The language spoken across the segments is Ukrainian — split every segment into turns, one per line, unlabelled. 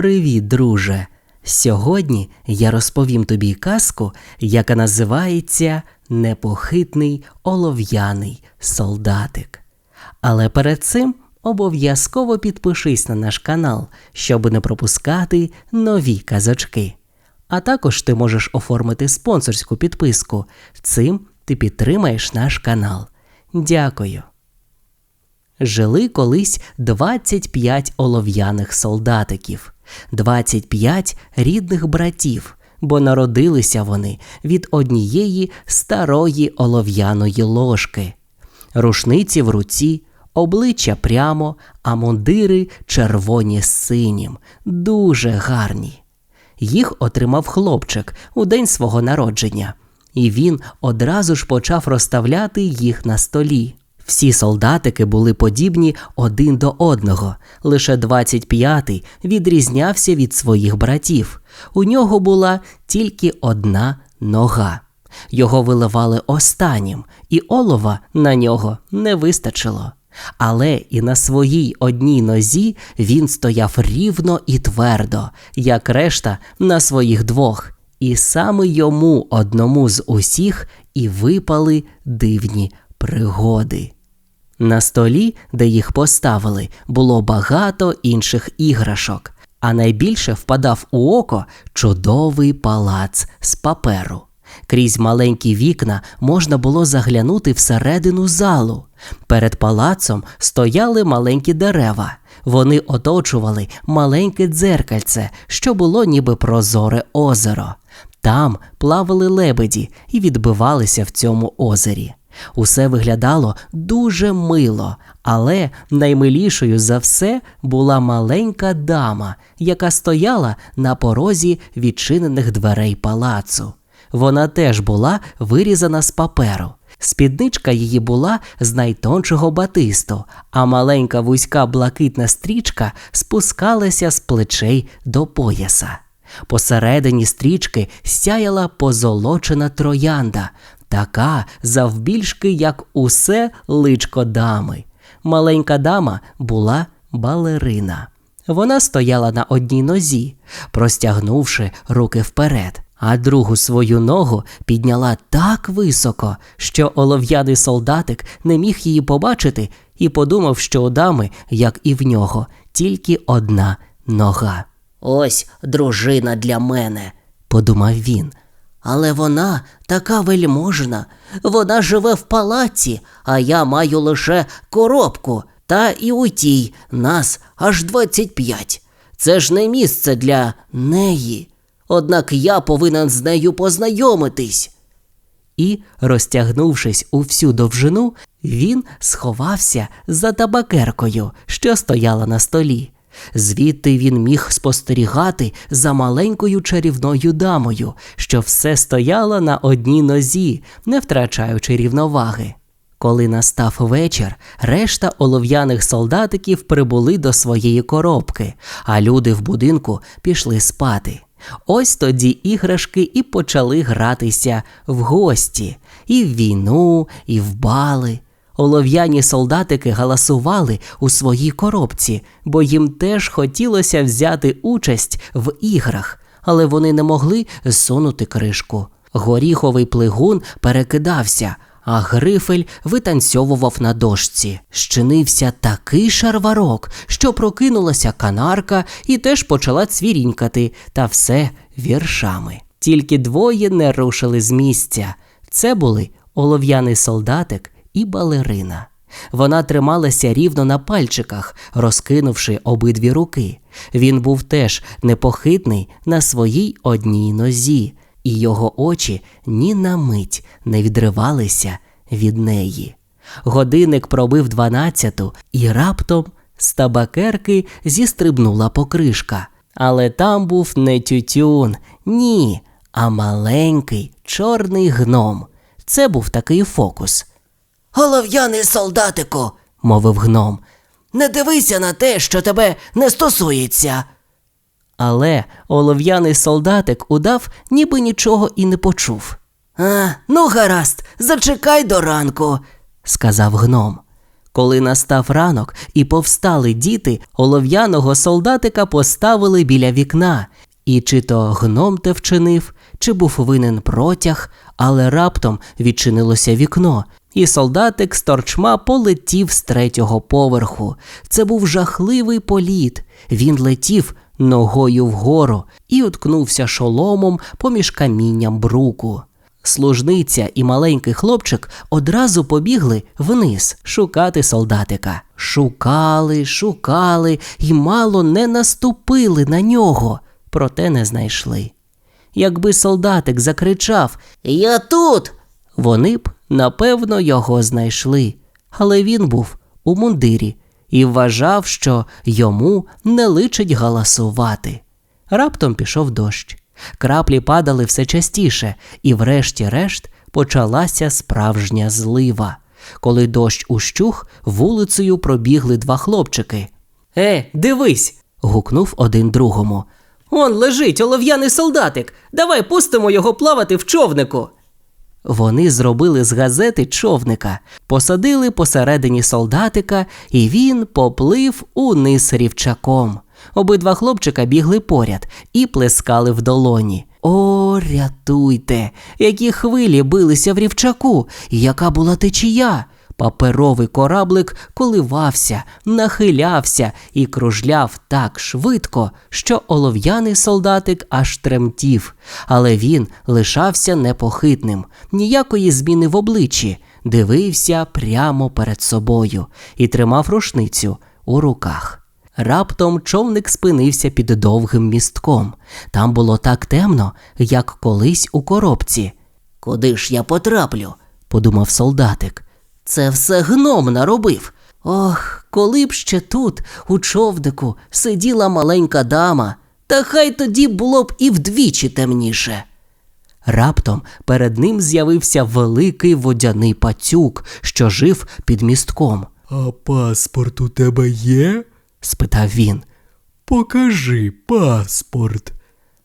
Привіт, друже! Сьогодні я розповім тобі казку, яка називається Непохитний олов'яний солдатик. Але перед цим обов'язково підпишись на наш канал, щоб не пропускати нові казочки. А також ти можеш оформити спонсорську підписку. Цим ти підтримаєш наш канал. Дякую. Жили колись 25 олов'яних солдатиків, 25 рідних братів, бо народилися вони від однієї старої олов'яної ложки. Рушниці в руці, обличчя прямо, а мундири червоні з синім, дуже гарні. Їх отримав хлопчик у день свого народження, і він одразу ж почав розставляти їх на столі. Всі солдатики були подібні один до одного. Лише 25-й відрізнявся від своїх братів. У нього була тільки одна нога. Його виливали останнім, і олова на нього не вистачило. Але і на своїй одній нозі він стояв рівно і твердо, як решта на своїх двох. І саме йому одному з усіх і випали дивні пригоди. На столі, де їх поставили, було багато інших іграшок, а найбільше впадав у око чудовий палац з паперу. Крізь маленькі вікна можна було заглянути всередину залу. Перед палацом стояли маленькі дерева. Вони оточували маленьке дзеркальце, що було ніби прозоре озеро. Там плавали лебеді і відбивалися в цьому озері. Усе виглядало дуже мило, але наймилішою за все була маленька дама, яка стояла на порозі відчинених дверей палацу. Вона теж була вирізана з паперу. Спідничка її була з найтоншого батисту, а маленька вузька блакитна стрічка спускалася з плечей до пояса. Посередині стрічки сяяла позолочена троянда, така завбільшки, як усе личко дами. Маленька дама була балерина. Вона стояла на одній нозі, простягнувши руки вперед, а другу свою ногу підняла так високо, що олов'яний солдатик не міг її побачити і подумав, що у дами, як і в нього, тільки одна нога. Ось дружина для мене, подумав він. Але вона така вельможна, вона живе в палаці, а я маю лише коробку, та і у тій нас аж 25. Це ж не місце для неї. Однак я повинен з нею познайомитись. І, розтягнувшись у всю довжину, він сховався за табакеркою, що стояла на столі. Звідти він міг спостерігати за маленькою чарівною дамою, що все стояла на одній нозі, не втрачаючи рівноваги. Коли настав вечір, решта олов'яних солдатиків прибули до своєї коробки, а люди в будинку пішли спати. Ось тоді іграшки і почали гратися в гості, і в війну, і в бали. Олов'яні солдатики галасували у своїй коробці, бо їм теж хотілося взяти участь в іграх, але вони не могли зсунути кришку. Горіховий плигун перекидався, а грифель витанцьовував на дошці. Щинився такий шарварок, що прокинулася канарка і теж почала цвірінькати, та все віршами. Тільки двоє не рушили з місця. Це були олов'яний солдатик і балерина. Вона трималася рівно на пальчиках, розкинувши обидві руки. Він був теж непохитний на своїй одній нозі, і його очі ні на мить не відривалися від неї. Годинник пробив дванадцяту, і раптом з табакерки зістрибнула покришка. Але там був не тютюн, ні, а маленький чорний гном. Це був такий фокус. Голов'яний солдатику, мовив гном, не дивися на те, що тебе не стосується. Але олов'яний солдатик удав, ніби нічого і не почув. А, ну гаразд, зачекай до ранку, сказав гном. Коли настав ранок і повстали діти, олов'яного солдатика поставили біля вікна, і чи то гном те вчинив, чи був винен протяг, але раптом відчинилося вікно, і солдатик з торчма полетів з третього поверху. Це був жахливий політ. Він летів ногою вгору і уткнувся шоломом поміж камінням бруку. Служниця і маленький хлопчик одразу побігли вниз шукати солдатика. Шукали, шукали і мало не наступили на нього, проте не знайшли. Якби солдатик закричав Я тут. Вони б, напевно, його знайшли, але він був у мундирі і вважав, що йому не личить галасувати. Раптом пішов дощ. Краплі падали все частіше, і, врешті-решт, почалася справжня злива. Коли дощ ущух, вулицею пробігли два хлопчики. Е, дивись. гукнув один другому. Он лежить олов'яний солдатик. Давай пустимо його плавати в човнику. Вони зробили з газети човника, посадили посередині солдатика, і він поплив униз рівчаком. Обидва хлопчика бігли поряд і плескали в долоні. О, рятуйте! Які хвилі билися в рівчаку, яка була течія! Паперовий кораблик коливався, нахилявся і кружляв так швидко, що олов'яний солдатик аж тремтів, але він лишався непохитним, ніякої зміни в обличчі, дивився прямо перед собою і тримав рушницю у руках. Раптом човник спинився під довгим містком. Там було так темно, як колись у коробці. Куди ж я потраплю? подумав солдатик. Це все гном наробив. Ох, коли б ще тут, у човнику, сиділа маленька дама, та хай тоді було б і вдвічі темніше. Раптом перед ним з'явився великий водяний пацюк, що жив під містком.
А паспорт у тебе є?
спитав він.
Покажи паспорт.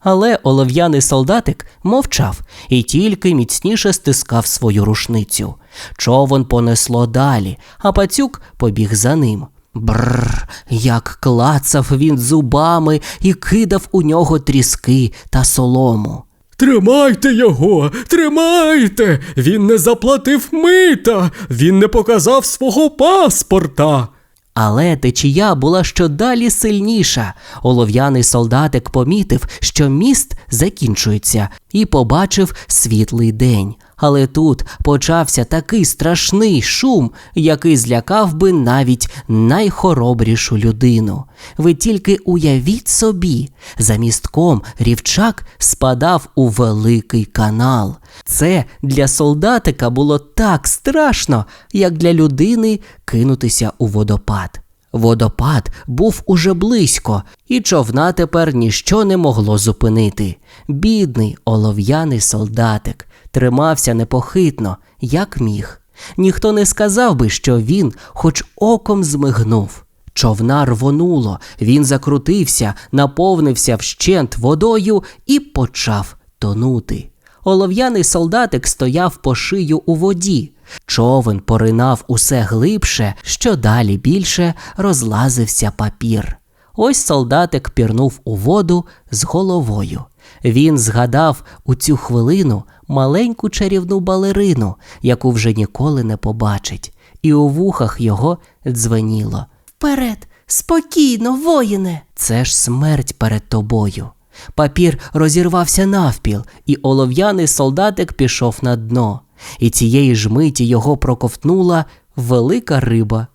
Але олов'яний солдатик мовчав і тільки міцніше стискав свою рушницю. Човен понесло далі, а пацюк побіг за ним. Бррр, як клацав він зубами і кидав у нього тріски та солому.
Тримайте його, тримайте! Він не заплатив мита, він не показав свого паспорта.
Але течія була щодалі сильніша. Олов'яний солдатик помітив, що міст закінчується, і побачив світлий день. Але тут почався такий страшний шум, який злякав би навіть найхоробрішу людину. Ви тільки уявіть собі, за містком рівчак спадав у великий канал. Це для солдатика було так страшно, як для людини кинутися у водопад. Водопад був уже близько, і човна тепер ніщо не могло зупинити. Бідний олов'яний солдатик тримався непохитно, як міг. Ніхто не сказав би, що він хоч оком змигнув. Човна рвонуло, він закрутився, наповнився вщент водою і почав тонути. Олов'яний солдатик стояв по шию у воді. Човен поринав усе глибше, що далі більше розлазився папір. Ось солдатик пірнув у воду з головою. Він згадав у цю хвилину маленьку чарівну балерину, яку вже ніколи не побачить, і у вухах його дзвеніло. Вперед, спокійно, воїне! Це ж смерть перед тобою. Папір розірвався навпіл, і олов'яний солдатик пішов на дно. І цієї ж миті його проковтнула велика риба.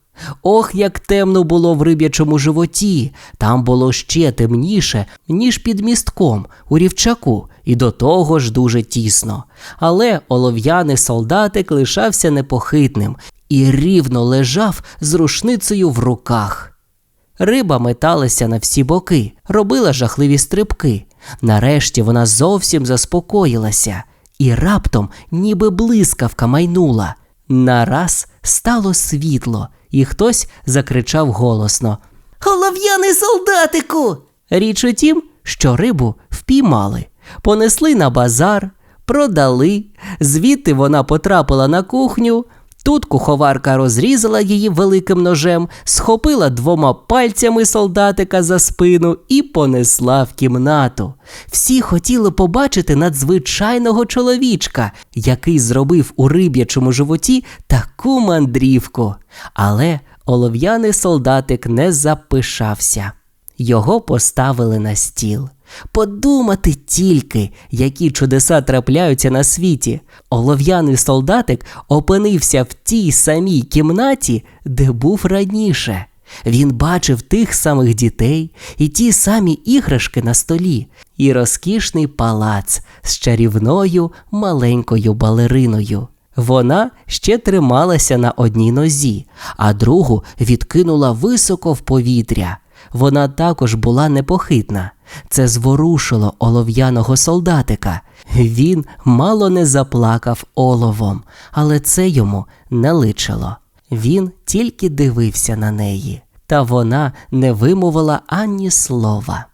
Ох, як темно було в риб'ячому животі. Там було ще темніше, ніж під містком у рівчаку, і до того ж дуже тісно. Але олов'яний солдатик лишався непохитним і рівно лежав з рушницею в руках. Риба металася на всі боки, робила жахливі стрибки. Нарешті вона зовсім заспокоїлася, і раптом, ніби блискавка майнула. Нараз стало світло, і хтось закричав голосно Голов'яний солдатику! Річ у тім, що рибу впіймали, понесли на базар, продали, звідти вона потрапила на кухню Тут куховарка розрізала її великим ножем, схопила двома пальцями солдатика за спину і понесла в кімнату. Всі хотіли побачити надзвичайного чоловічка, який зробив у риб'ячому животі таку мандрівку. Але олов'яний солдатик не запишався. Його поставили на стіл. Подумати тільки, які чудеса трапляються на світі. Олов'яний солдатик опинився в тій самій кімнаті, де був раніше. Він бачив тих самих дітей і ті самі іграшки на столі, і розкішний палац з чарівною маленькою балериною. Вона ще трималася на одній нозі, а другу відкинула високо в повітря. Вона також була непохитна. Це зворушило олов'яного солдатика. Він мало не заплакав оловом, але це йому не личило. Він тільки дивився на неї, та вона не вимовила ані слова.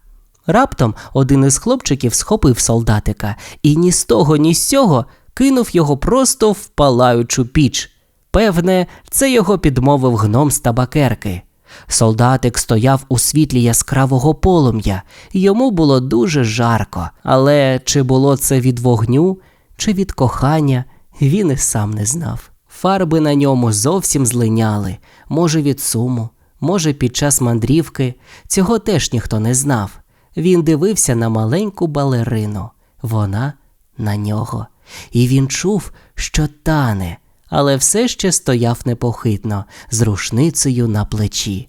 Раптом один із хлопчиків схопив солдатика і ні з того, ні з сього кинув його просто в палаючу піч. Певне, це його підмовив гном з табакерки. Солдатик стояв у світлі яскравого полум'я, йому було дуже жарко, але чи було це від вогню, чи від кохання, він і сам не знав. Фарби на ньому зовсім злиняли, може від суму, може під час мандрівки. Цього теж ніхто не знав. Він дивився на маленьку балерину, вона на нього. І він чув, що тане, але все ще стояв непохитно, з рушницею на плечі.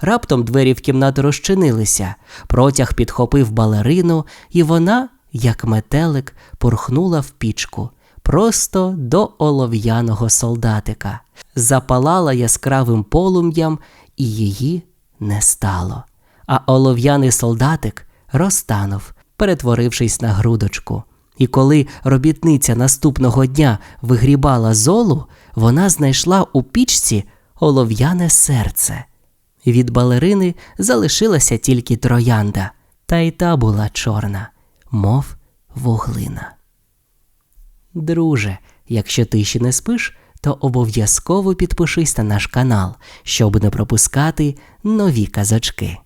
Раптом двері в кімнату розчинилися, протяг підхопив балерину, і вона, як метелик, порхнула в пічку просто до олов'яного солдатика, запалала яскравим полум'ям, і її не стало. А олов'яний солдатик розтанув, перетворившись на грудочку. І коли робітниця наступного дня вигрібала золу, вона знайшла у пічці олов'яне серце. Від балерини залишилася тільки троянда, та й та була чорна, мов вуглина. Друже, якщо ти ще не спиш, то обов'язково підпишись на наш канал, щоб не пропускати нові казочки.